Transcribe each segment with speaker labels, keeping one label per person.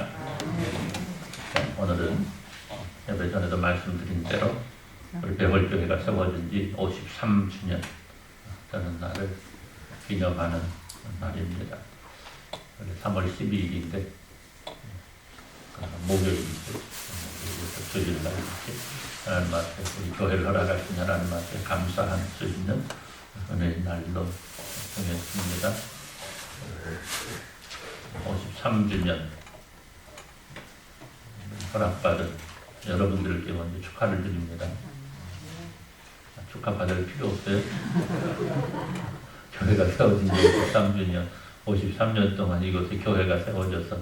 Speaker 1: 네, 오늘은 예배 전에도 말씀드린 대로 우리 배월교회가 세워진 지 53주년 되는 날을 기념하는 날입니다. 3월 12일인데 목요일이죠. 주일 날 이렇게 하나님 앞에 우리 교회를 허락하신 하나님 앞에 감사할 수 있는 은혜의 날로 정했습니다. 53주년 허락받은 여러분들께 먼저 축하를 드립니다. 축하 받을 필요 없어요. 교회가 세워진 지 53주년, 53년 동안 이곳에 교회가 세워져서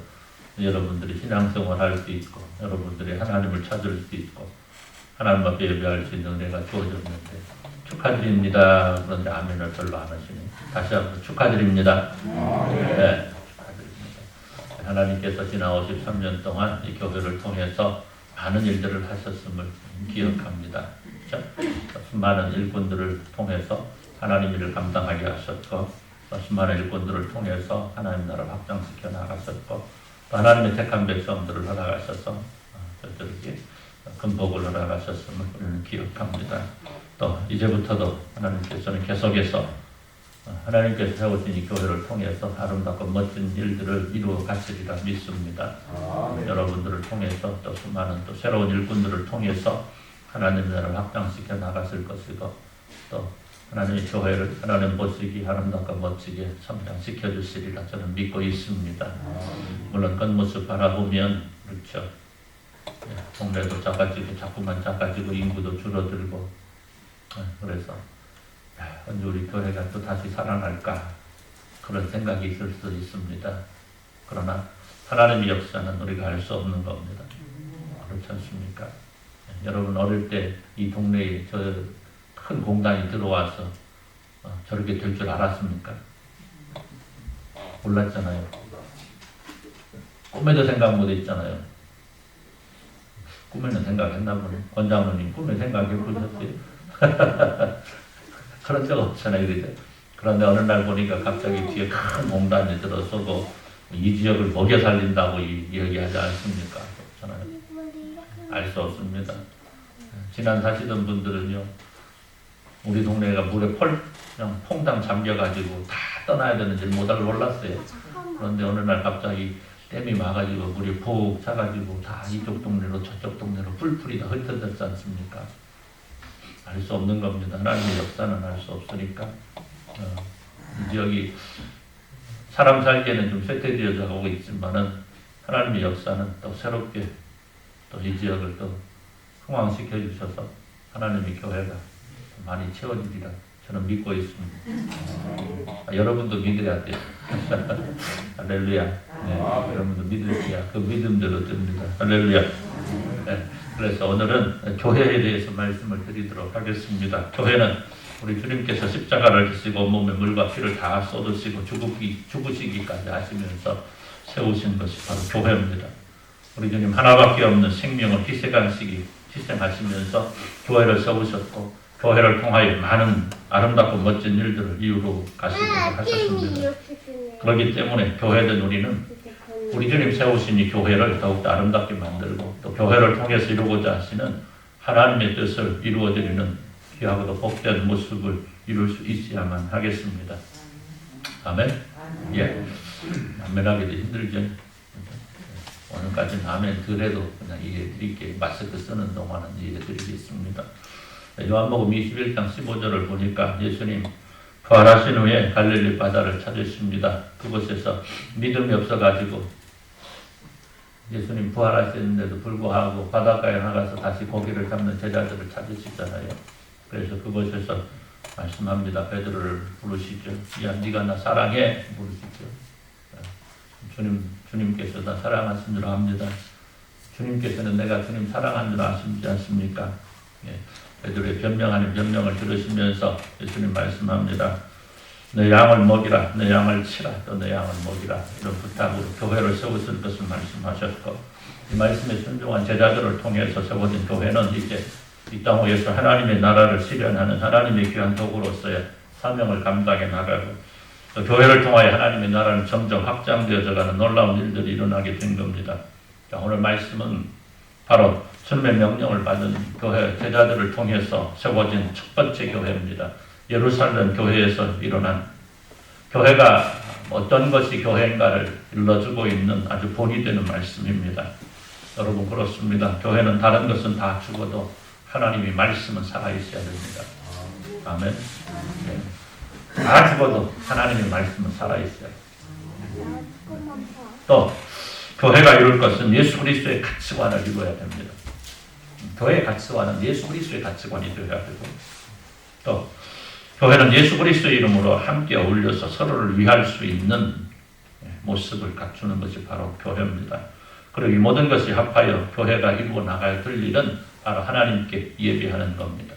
Speaker 1: 여러분들이 신앙생활 할 수 있고, 여러분들이 하나님을 찾을 수 있고, 하나님 앞에 예배할 수 있는 은혜가 주어졌는데, 축하드립니다. 그런데 아멘을 별로 안 하시네. 다시 한번 축하드립니다. 네, 축하드립니다. 하나님께서 지난 53년 동안 이 교회를 통해서 많은 일들을 하셨음을 기억합니다. 그렇죠? 수많은 일꾼들을 통해서 하나님 일을 감당하게 하셨고, 또 수많은 일꾼들을 통해서 하나님 나라를 확장시켜 또 하나님의 택한 백성들을 허락하셔서 어, 저들에게 큰 복을 허락하셨음을 우리는 기억합니다. 또 이제부터도 하나님께서는 계속해서 어, 하나님께서 세우신 이 교회를 통해서 아름답고 멋진 일들을 이루어 가시리라 믿습니다. 여러분들을 통해서 또 수많은 또 새로운 일꾼들을 통해서 하나님의 나라를 확장시켜 나가실 것이고 또 하나님의 교회를 하나님 모시기 아름답고 멋지게 성장시켜 주시리라 저는 믿고 있습니다. 물론 겉모습 바라보면 그렇죠. 예, 동네도 작아지고 자꾸만 작아지고 인구도 줄어들고 예, 그래서 야, 언제 우리 교회가 또 다시 살아날까 그런 생각이 있을 수 있습니다. 그러나 하나님의 역사는 우리가 알 수 없는 겁니다. 그렇지 않습니까? 예, 여러분 어릴 때 이 동네에 저 큰 공단이 들어와서 어, 저렇게 될 줄 알았습니까? 몰랐잖아요. 꿈에도 생각 못 했잖아요. 꿈에는 생각했나 보네. 원장님 꿈에 생각해 보셨어요? 그런 적 없잖아요. 그죠? 그런데 어느 날 보니까 갑자기 뒤에 큰 공단이 들어서고 이 지역을 먹여 살린다고 이- 이야기하지 않습니까? 없잖아요. 알 수 없습니다. 지난 사시던 분들은요, 우리 동네가 물에 펄, 그냥 퐁당 잠겨가지고 다 떠나야 되는지 못알 몰랐어요. 그런데 어느 날 갑자기 댐이 와가지고 물이 푹 차가지고 다 이쪽 동네로 저쪽 동네로 뿔뿔이 다 흩어졌지 않습니까? 알 수 없는 겁니다. 하나님의 역사는 알 수 없으니까. 어, 이 지역이 사람 살기에는 좀 쇠퇴되어져 오고 있지만은 하나님의 역사는 또 새롭게 또 이 지역을 또 흥왕시켜 주셔서 하나님의 교회가 많이 채워지리라 저는 믿고 있습니다. 아, 여러분도 믿어야 돼요. 할렐루야. 네, 여러분도 믿으셔야 그 믿음대로 됩니다. 할렐루야. 네, 그래서 오늘은 교회에 대해서 말씀을 드리도록 하겠습니다. 교회는 우리 주님께서 십자가를 지시고 몸에 물과 피를 다 쏟으시고 죽기, 죽으시기까지 하시면서 세우신 것이 바로 교회입니다. 우리 주님 하나밖에 없는 생명을 희생하시기 희생하시면서 교회를 세우셨고 교회를 통하여 많은 아름답고 멋진 일들을 이루어 가시도록 하셨습니다. 그렇기 때문에 교회된 우리는 우리 주님 세우신 이 교회를 더욱더 아름답게 만들고 또 교회를 통해서 이루고자 하시는 하나님의 뜻을 이루어드리는 귀하고도 복된 모습을 이룰 수 있어야만 하겠습니다. 아멘. 예. 아멘하기도 힘들죠. 오늘까지는 아멘 그래도 그냥 이해해 드릴게요. 마스크 쓰는 동안은 이해해 드리겠습니다. 요한복음 21장 15절을 보니까 예수님 부활하신 후에 갈릴리 바다를 찾으십니다. 그곳에서 믿음이 없어가지고 예수님 부활하셨는데도 불구하고 바닷가에 나가서 다시 고기를 잡는 제자들을 찾으시잖아요. 그래서 그곳에서 말씀합니다. 베드로를 부르시죠. 야, 네가 나 사랑해 부르시죠. 주님 주님께서 나 사랑하신 줄 압니다. 주님께서는 내가 주님 사랑한 줄 아시지 않습니까? 예. 베드로의 변명하는 변명을 들으시면서 예수님 말씀합니다. 내 양을 먹이라, 내 양을 치라, 또 내 양을 먹이라 이런 부탁으로 교회를 세우실 것을 말씀하셨고 이 말씀에 순종한 제자들을 통해서 세워진 교회는 이제 이땅 위에서 하나님의 나라를 실현하는 하나님의 귀한 도구로서의 사명을 감당해 나가고 또 교회를 통하여 하나님의 나라는 점점 확장되어져가는 놀라운 일들이 일어나게 된 겁니다. 자, 오늘 말씀은 바로 주님의 명령을 받은 교회 제자들을 통해서 세워진 첫 번째 교회입니다. 예루살렘 교회에서 일어난 교회가 어떤 것이 교회인가를 일러주고 있는 아주 본이 되는 말씀입니다. 여러분 그렇습니다. 교회는 다른 것은 다 죽어도 하나님이 말씀은 살아있어야 됩니다. 아멘. 네. 다 죽어도 하나님의 말씀은 살아있어요. 또 교회가 이룰 것은 예수 그리스도의 가치관을 이루어야 됩니다. 교회의 가치관은 예수 그리스도의 가치관이 되어야 되고 또 교회는 예수 그리스도의 이름으로 함께 어울려서 서로를 위할 수 있는 모습을 갖추는 것이 바로 교회입니다. 그리고 이 모든 것이 합하여 교회가 이루어 나가야 될 일은 바로 하나님께 예배하는 겁니다.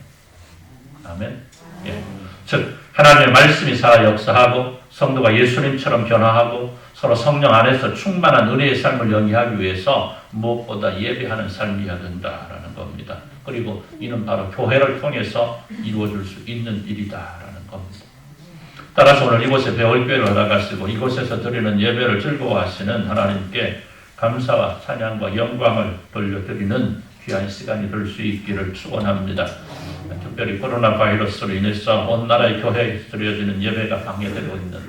Speaker 1: 아멘. 예. 즉 하나님의 말씀이 살아 역사하고 성도가 예수님처럼 변화하고 서로 성령 안에서 충만한 은혜의 삶을 영위하기 위해서 무엇보다 예배하는 삶이어야 된다라는 겁니다. 그리고 이는 바로 교회를 통해서 이루어질 수 있는 일이다라는 겁니다. 따라서 오늘 이곳에 배울 교회를 허락하시고 이곳에서 드리는 예배를 즐거워하시는 하나님께 감사와 찬양과 영광을 돌려드리는 귀한 시간이 될 수 있기를 축원합니다. 특별히 코로나 바이러스로 인해서 온 나라의 교회에 드려지는 예배가 방해되고 있는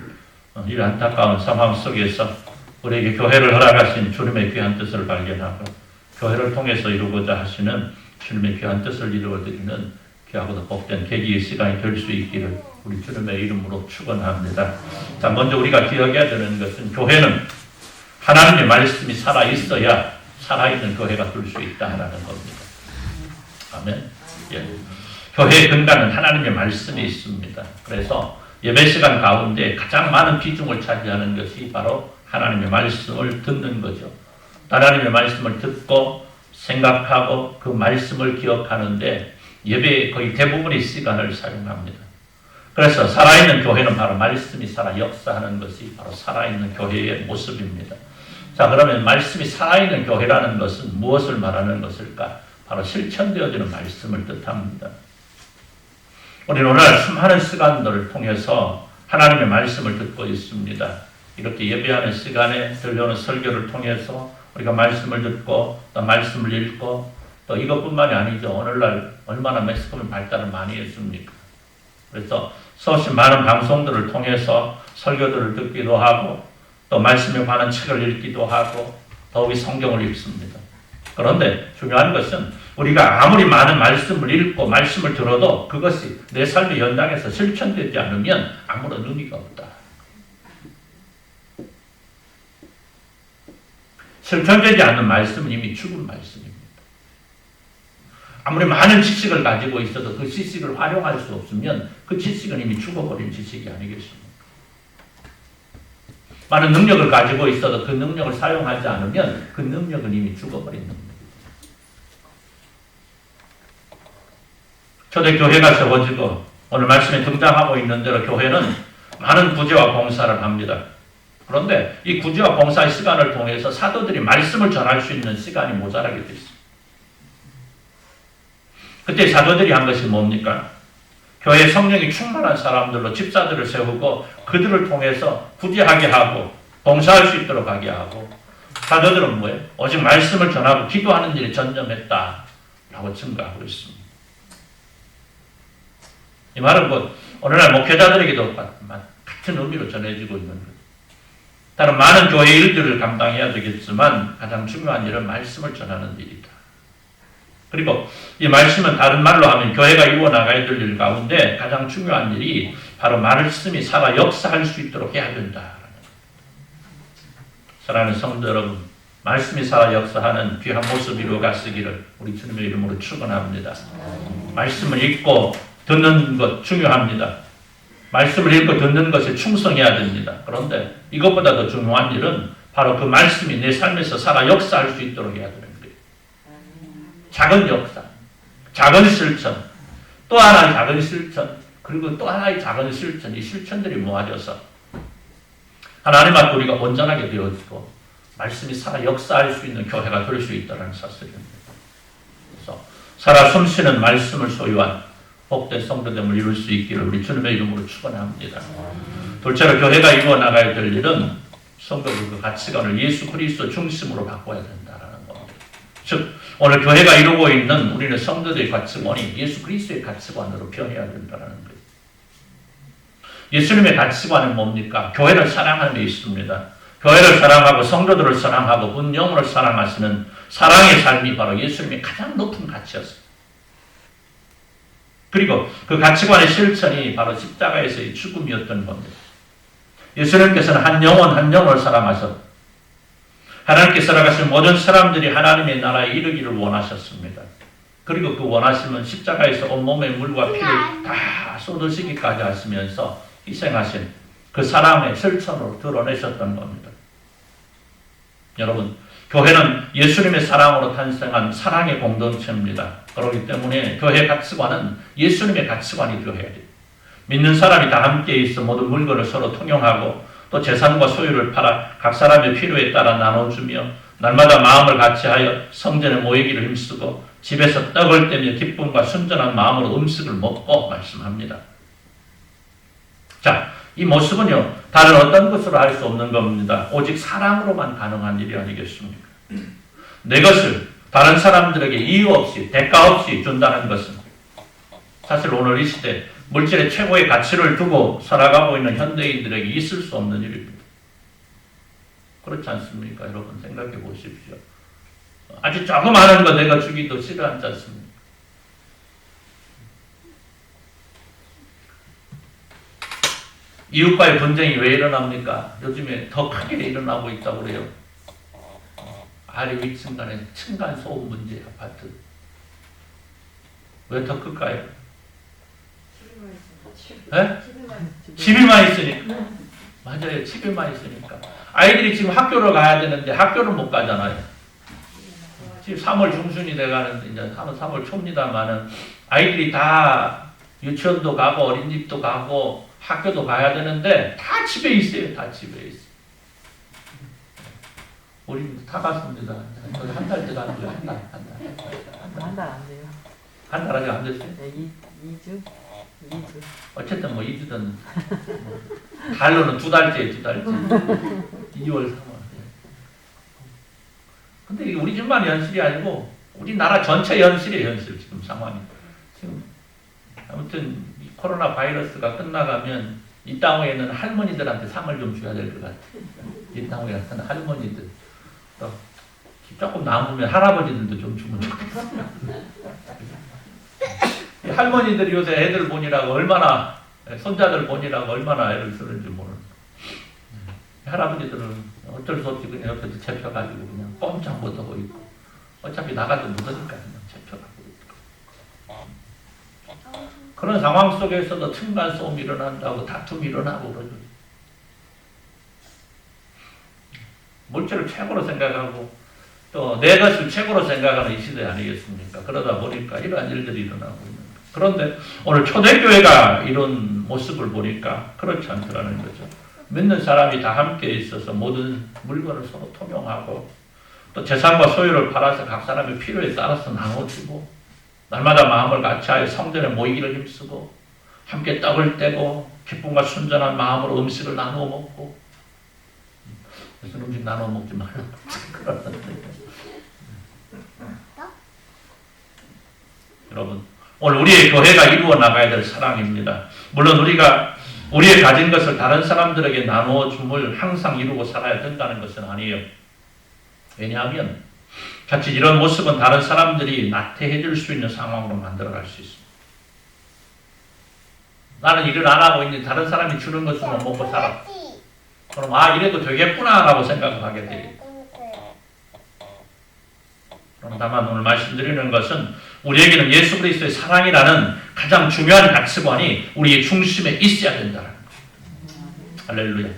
Speaker 1: 어, 이 안타까운 상황 속에서 우리에게 교회를 허락하신 주님의 귀한 뜻을 발견하고 교회를 통해서 이루고자 하시는 주님의 귀한 뜻을 이루어드리는 귀하고도 복된 계기의 시간이 될 수 있기를 우리 주님의 이름으로 축원합니다. 자, 먼저 우리가 기억해야 되는 것은 교회는 하나님의 말씀이 살아 있어야 살아있는 교회가 될 수 있다라는 겁니다. 아멘. 예. 교회의 근간은 하나님의 말씀이 있습니다. 그래서 예배 시간 가운데 가장 많은 비중을 차지하는 것이 바로 하나님의 말씀을 듣는 거죠. 하나님의 말씀을 듣고 생각하고 그 말씀을 기억하는데 예배의 거의 대부분의 시간을 사용합니다. 그래서 살아있는 교회는 바로 말씀이 살아 역사하는 것이 바로 살아있는 교회의 모습입니다. 자, 그러면 말씀이 살아있는 교회라는 것은 무엇을 말하는 것일까? 바로 실천되어지는 말씀을 뜻합니다. 우리는 오늘 수많은 시간들을 통해서 하나님의 말씀을 듣고 있습니다. 이렇게 예배하는 시간에 들려오는 설교를 통해서 우리가 말씀을 듣고 또 말씀을 읽고 또 이것뿐만이 아니죠. 오늘날 얼마나 매스컴의 발달을 많이 했습니까? 그래서 수없이 많은 방송들을 통해서 설교들을 듣기도 하고 또 말씀에 관한 책을 읽기도 하고 더욱이 성경을 읽습니다. 그런데 중요한 것은 우리가 아무리 많은 말씀을 읽고 말씀을 들어도 그것이 내 삶의 현장에서 실천되지 않으면 아무런 의미가 없다. 실천되지 않는 말씀은 이미 죽은 말씀입니다. 아무리 많은 지식을 가지고 있어도 그 지식을 활용할 수 없으면 그 지식은 이미 죽어버린 지식이 아니겠습니까? 많은 능력을 가지고 있어도 그 능력을 사용하지 않으면 그 능력은 이미 죽어버린 능력. 초대교회가 세워지고 오늘 말씀에 등장하고 있는 대로 교회는 많은 구제와 봉사를 합니다. 그런데 이 구제와 봉사의 시간을 통해서 사도들이 말씀을 전할 수 있는 시간이 모자라게 됐습니다. 그때 사도들이 한 것이 뭡니까? 교회 성령이 충만한 사람들로 집사들을 세우고 그들을 통해서 구제하게 하고 봉사할 수 있도록 하게 하고 사도들은 뭐예요? 오직 말씀을 전하고 기도하는 일에 전념했다 라고 증거하고 있습니다. 이 말은 뭐 오늘날 목회자들에게도 같은 의미로 전해지고 있는 거죠. 다른 많은 교회 일들을 감당해야 되겠지만 가장 중요한 일은 말씀을 전하는 일이다. 그리고 이 말씀은 다른 말로 하면 교회가 이루어 나가야 될 일 가운데 가장 중요한 일이 바로 말씀이 살아 역사할 수 있도록 해야 된다. 사랑하는 성도 여러분, 말씀이 살아 역사하는 귀한 모습 이루어가시기를 우리 주님의 이름으로 축원합니다. 말씀을 읽고 듣는 것 중요합니다. 말씀을 읽고 듣는 것에 충성해야 됩니다. 그런데 이것보다 더 중요한 일은 바로 그 말씀이 내 삶에서 살아 역사할 수 있도록 해야 되는 거예요. 작은 역사, 작은 실천, 또 하나의 작은 실천, 그리고 또 하나의 작은 실천, 이 실천들이 모아져서 하나님 앞에 우리가 온전하게 되어지고 말씀이 살아 역사할 수 있는 교회가 될 수 있다는 사실입니다. 그래서 살아 숨쉬는 말씀을 소유한 복된 성도됨을 이룰 수 있기를 우리 주님의 이름으로 축원합니다. 둘째로 교회가 이루어 나가야 될 일은 성도들 그 가치관을 예수 그리스도 중심으로 바꿔야 된다라는 겁니다. 즉 오늘 교회가 이루고 있는 우리는 성도들의 가치관이 예수 그리스도의 가치관으로 변해야 된다는 거예요. 예수님의 가치관은 뭡니까? 교회를 사랑하는 데 있습니다. 교회를 사랑하고 성도들을 사랑하고 분영을 사랑하시는 사랑의 삶이 바로 예수님의 가장 높은 가치였습니다. 그리고 그 가치관의 실천이 바로 십자가에서의 죽음이었던 겁니다. 예수님께서는 한 영혼 한 영혼을 사랑하셔 하나님께 살아가신 모든 사람들이 하나님의 나라에 이르기를 원하셨습니다. 그리고 그 원하심은 십자가에서 온몸의 물과 피를 다 쏟으시기까지 하시면서 희생하신 그 사랑의 실천으로 드러내셨던 겁니다. 여러분, 교회는 예수님의 사랑으로 탄생한 사랑의 공동체입니다. 그렇기 때문에 교회 가치관은 예수님의 가치관이 되어야 돼요. 믿는 사람이 다 함께 있어 모든 물건을 서로 통용하고 또 재산과 소유를 팔아 각 사람의 필요에 따라 나눠주며 날마다 마음을 같이하여 성전에 모이기를 힘쓰고 집에서 떡을 떼며 기쁨과 순전한 마음으로 음식을 먹고 말씀합니다. 자, 이 모습은요, 다른 어떤 것으로 할수 없는 겁니다. 오직 사랑으로만 가능한 일이 아니겠습니까? 내 것을 다른 사람들에게 이유 없이, 대가 없이 준다는 것은 사실 오늘 이 시대 물질의 최고의 가치를 두고 살아가고 있는 현대인들에게 있을 수 없는 일입니다. 그렇지 않습니까? 여러분 생각해 보십시오. 아주 하는 거 내가 주기도 싫어하지 않습니까? 이웃과의 분쟁이 왜 일어납니까? 요즘에 더 크게 일어나고 있다고 그래요. 아래 위층 간의 층간 소음 문제 아파트. 왜 더 클까요? 네? 집에만 있으니까. 맞아요. 집에만 있으니까. 아이들이 지금 학교를 가야 되는데 학교를 못 가잖아요. 지금 3월 중순이 돼가는데 이제 3월, 3월 초입니다만은 아이들이 다 유치원도 가고 어린이집도 가고 학교도 가야 되는데 다 집에 있어요. 다 집에 있어. 우리 다 갔습니다. 거의 한 달째 가는 거예요. 한 달, 한 달.
Speaker 2: 한 달 안 돼요.
Speaker 1: 한 달 아직 안 됐어요.
Speaker 2: 네, 이, 2주? 2주.
Speaker 1: 어쨌든 뭐 2주든 뭐 달로는 두 달째, 두 달째. 2월, 3월. 근데 이게 우리 집만 현실이 아니고 우리나라 전체 현실이에요, 현실 지금 상황이. 지금 아무튼 이 코로나 바이러스가 끝나가면 이 땅에는 할머니들한테 상을 좀 줘야 될 것 같아요. 이 땅에 같은 할머니들. 또 조금 남으면 할아버지들도 좀 주면 좋겠어요. 이 할머니들이 요새 애들 보니라고 얼마나 손자들 보니라고 얼마나 애를 쓰는지 모르는 할아버지들은 어쩔 수 없이 그냥 옆에서 잡혀가지고 그냥 꼼짝 못하고 있고 어차피 나가도 못하니까 그냥 잡혀가고 있고 그런 상황 속에서도 층간 소음이 일어난다고 다툼이 일어나고 그러죠 물질을 최고로 생각하고 또 내 것을 최고로 생각하는 이 시대 아니겠습니까? 그러다 보니까 이러한 일들이 일어나고 있는 거예요. 그런데 오늘 초대교회가 이런 모습을 보니까 그렇지 않더라는 거죠. 믿는 사람이 다 함께 있어서 모든 물건을 서로 통용하고 또 재산과 소유를 팔아서 각 사람의 필요에 따라서 나눠주고 날마다 마음을 같이하여 성전에 모이기를 힘쓰고 함께 떡을 떼고 기쁨과 순전한 마음으로 음식을 나누어 먹고 무슨 음식 나눠 먹지 말라고 여러분 오늘 우리의 교회가 이루어 나가야 될 사랑입니다. 물론 우리가 우리의 가진 것을 다른 사람들에게 나누어 줌을 항상 이루고 살아야 된다는 것은 아니에요. 왜냐하면 자칫 이런 모습은 다른 사람들이 나태해 질 수 있는 상황으로 만들어갈 수 있습니다. 나는 일을 안 하고 있는데 다른 사람이 주는 것으로 먹고 살아. 그럼 아 이래도 되겠구나라고 생각을 하게 되겠죠. 그럼 다만 오늘 말씀드리는 것은 우리에게는 예수 그리스도의 사랑이라는 가장 중요한 가치관이 우리의 중심에 있어야 된다는 거예요. 할렐루야.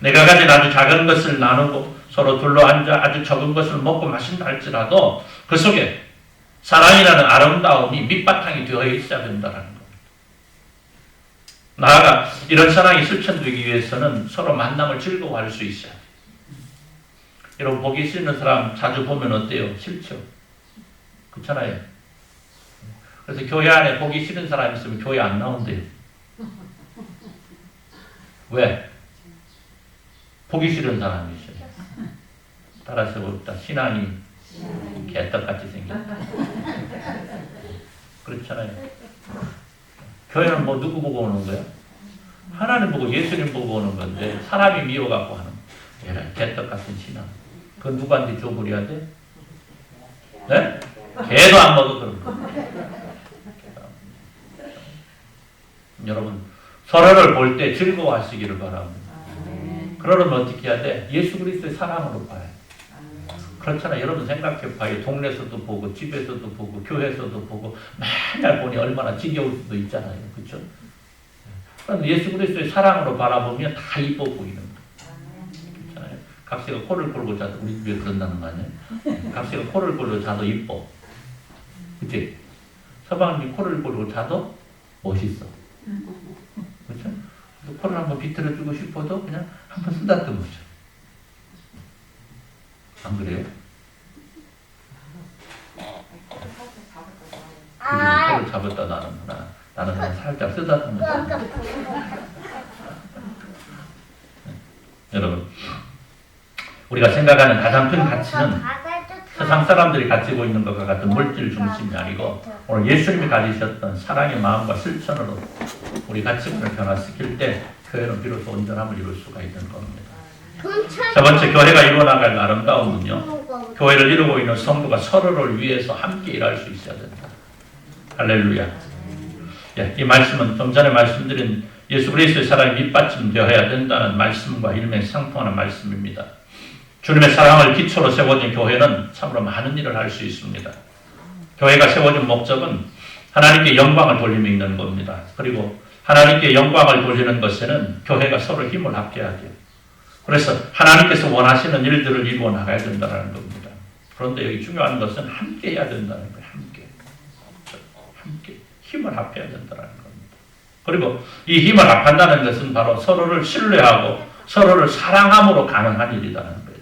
Speaker 1: 내가 가진 아주 작은 것을 나누고 서로 둘러앉아 아주 적은 것을 먹고 마신다 할지라도 그 속에 사랑이라는 아름다움이 밑바탕이 되어 있어야 된다는 겁니다. 나아가 이런 사랑이 실천되기 위해서는 서로 만남을 즐거워할 수 있어야 돼요. 여러분 보기 싫은 사람 자주 보면 어때요? 싫죠? 그렇잖아요. 그래서 교회 안에 보기 싫은 사람 있으면 교회 안 나온대요. 왜? 보기 싫은 사람이 있어요. 따라서 봅다 신앙이 개떡같이 생겼다. 그렇잖아요. 교회는 뭐 누구 보고 오는 거야? 하나님 보고 예수님 보고 오는 건데 사람이 미워갖고 하는 얘라 개떡같은 신앙. 그건 누구한테 줘버려야 돼? 네? 개도 안 먹어 그런 거. 여러분 서로를 볼 때 즐거워하시기를 바랍니다. 그러려면 어떻게 해야 돼? 예수 그리스도의 사랑으로 봐야 돼. 그렇잖아. 여러분 생각해 봐요. 동네에서도 보고, 집에서도 보고, 교회에서도 보고, 맨날 보니 얼마나 지겨울 수도 있잖아요. 그렇죠? 그럼 예수 그리스도의 사랑으로 바라보면 다 이뻐 보이는 거예요. 각시가 코를 골고 자도 우리 집에 그런다는 거 아니에요? 각시가 코를 골고 자도 이뻐. 그치? 서방님이 코를 골고 자도 멋있어. 그렇죠? 그래서 코를 한번 비틀어주고 싶어도 그냥 한번 쓰다듬으죠. 안 그래요? 그리고 코를 잡았다 나는구나. 나는 그냥 살짝 쓰다듬으죠. 여러분, 우리가 생각하는 가장 큰 가치는 세상 사람들이 가지고 있는 것과 같은 물질 중심이 아니고 오늘 예수님이 가지셨던 사랑의 마음과 실천으로 우리 가치관을 변화시킬 때 교회는 비로소 온전함을 이룰 수가 있는 겁니다. 세 번째 교회가 이루어나갈 아름다움은요. 교회를 이루고 있는 성도가 서로를 위해서 함께 일할 수 있어야 된다. 할렐루야. 예, 이 말씀은 좀 전에 말씀드린 예수 그리스도의 사랑이 밑받침되어야 된다는 말씀과 일맥상통하는 말씀입니다. 주님의 사랑을 기초로 세워진 교회는 참으로 많은 일을 할 수 있습니다. 교회가 세워진 목적은 하나님께 영광을 돌림에 있는 겁니다. 그리고 하나님께 영광을 돌리는 것에는 교회가 서로 힘을 합해야 돼요. 그래서 하나님께서 원하시는 일들을 이루어 나가야 된다는 겁니다. 그런데 여기 중요한 것은 함께 해야 된다는 거예요. 함께. 함께. 힘을 합해야 된다는 겁니다. 그리고 이 힘을 합한다는 것은 바로 서로를 신뢰하고 서로를 사랑함으로 가능한 일이라는 거예요.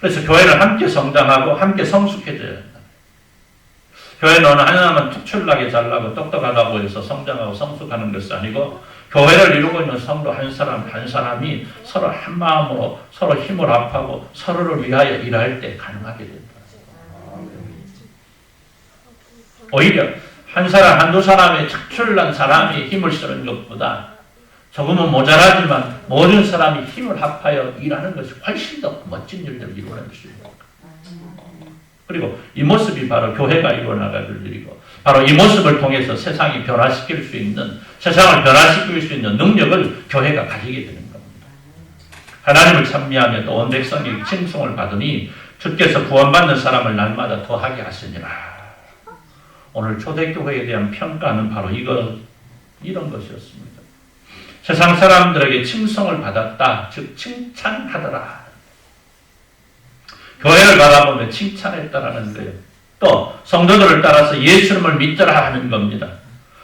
Speaker 1: 그래서 교회를 함께 성장하고 함께 성숙해져야. 교회는 어느 하나만 특출나게 잘나고 똑똑하다고 해서 성장하고 성숙하는 것이 아니고 교회를 이루고 있는 성도 한 사람 한 사람이 서로 한 마음으로 서로 힘을 합하고 서로를 위하여 일할 때 가능하게 된다. 오히려 한 사람 한두 사람의 특출난 사람이 힘을 쓰는 것보다 조금은 모자라지만 모든 사람이 힘을 합하여 일하는 것이 훨씬 더 멋진 일들을 수 있는 그리고 이 모습이 바로 교회가 이루어나가는 일이고 바로 이 모습을 통해서 세상이 변화시킬 수 있는 세상을 변화시킬 수 있는 능력을 교회가 가지게 되는 겁니다. 하나님을 찬미하며 또 온 백성이 칭송을 받으니 주께서 구원받는 사람을 날마다 더하게 하시니라. 오늘 초대교회에 대한 평가는 바로 이거 이런 것이었습니다. 세상 사람들에게 칭송을 받았다. 즉 칭찬하더라. 교회를 바라보며 칭찬했다라는 거예요. 또 성도들을 따라서 예수님을 믿더라 하는 겁니다.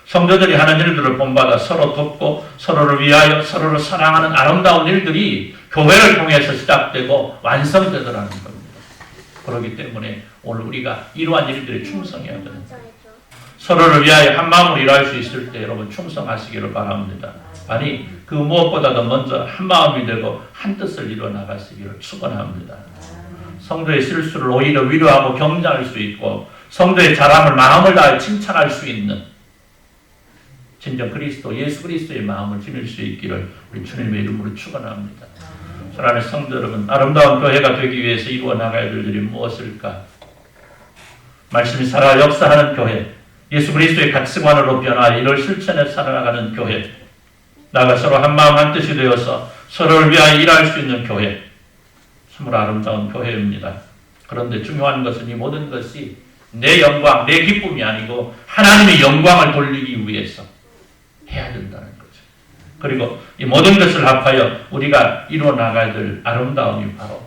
Speaker 1: 성도들이 하는 일들을 본받아 서로 돕고 서로를 위하여 서로를 사랑하는 아름다운 일들이 교회를 통해서 시작되고 완성되더라는 겁니다. 그렇기 때문에 오늘 우리가 이러한 일들에 충성해야 됩니다. 서로를 위하여 한 마음으로 일할 수 있을 때 여러분 충성하시기를 바랍니다. 아니 그 무엇보다도 먼저 한 마음이 되고 한 뜻을 이루어 나가시기를 축원합니다. 성도의 실수를 오히려 위로하고 격려할 수 있고 성도의 자랑을 마음을 다해 칭찬할 수 있는 진정 그리스도 예수 그리스도의 마음을 지닐 수 있기를 우리 주님의 이름으로 축원합니다. 사랑하는 성도 여러분, 아름다운 교회가 되기 위해서 이루어 나가야 될 일이 무엇일까? 말씀이 살아 역사하는 교회, 예수 그리스도의 가치관으로 변화 이를 실천해 살아가는 교회, 나가 서로 한 마음 한 뜻이 되어서 서로를 위하여 일할 수 있는 교회, 참으로 아름다운 교회입니다. 그런데 중요한 것은 이 모든 것이 내 영광, 내 기쁨이 아니고 하나님의 영광을 돌리기 위해서 해야 된다는 거죠. 그리고 이 모든 것을 합하여 우리가 이루어 나가야 될 아름다움이 바로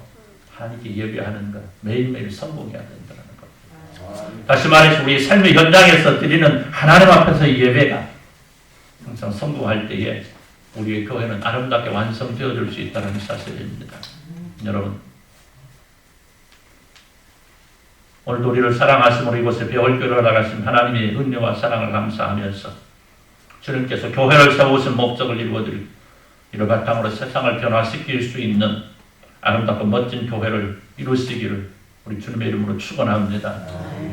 Speaker 1: 하나님께 예배하는 것, 매일매일 성공해야 된다는 것. 다시 말해서 우리 삶의 현장에서 드리는 하나님 앞에서의 예배가 항상 성공할 때에 우리의 교회는 아름답게 완성되어질 수 있다는 사실입니다. 여러분 오늘도 우리를 사랑하심으로 이곳에 배울 교를 나가신 하나님의 은혜와 사랑을 감사하면서 주님께서 교회를 세우신 목적을 이루어드리고 이를 바탕으로 세상을 변화시킬 수 있는 아름답고 멋진 교회를 이루시기를 우리 주님의 이름으로 축원합니다.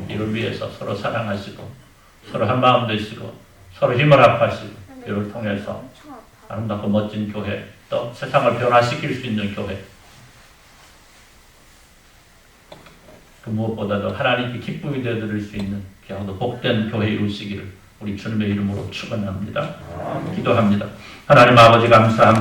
Speaker 1: 이를 위해서 서로 사랑하시고 서로 한 마음 되시고 서로 힘을 합하시고 이를 통해서 아름답고 멋진 교회 또 세상을 변화시킬 수 있는 교회 그 무엇보다도 하나님께 기쁨이 되어드릴 수 있는 귀하고 복된 교회 이루시기를 우리 주님의 이름으로 축원합니다. 기도합니다. 하나님 아버지 감사합니다.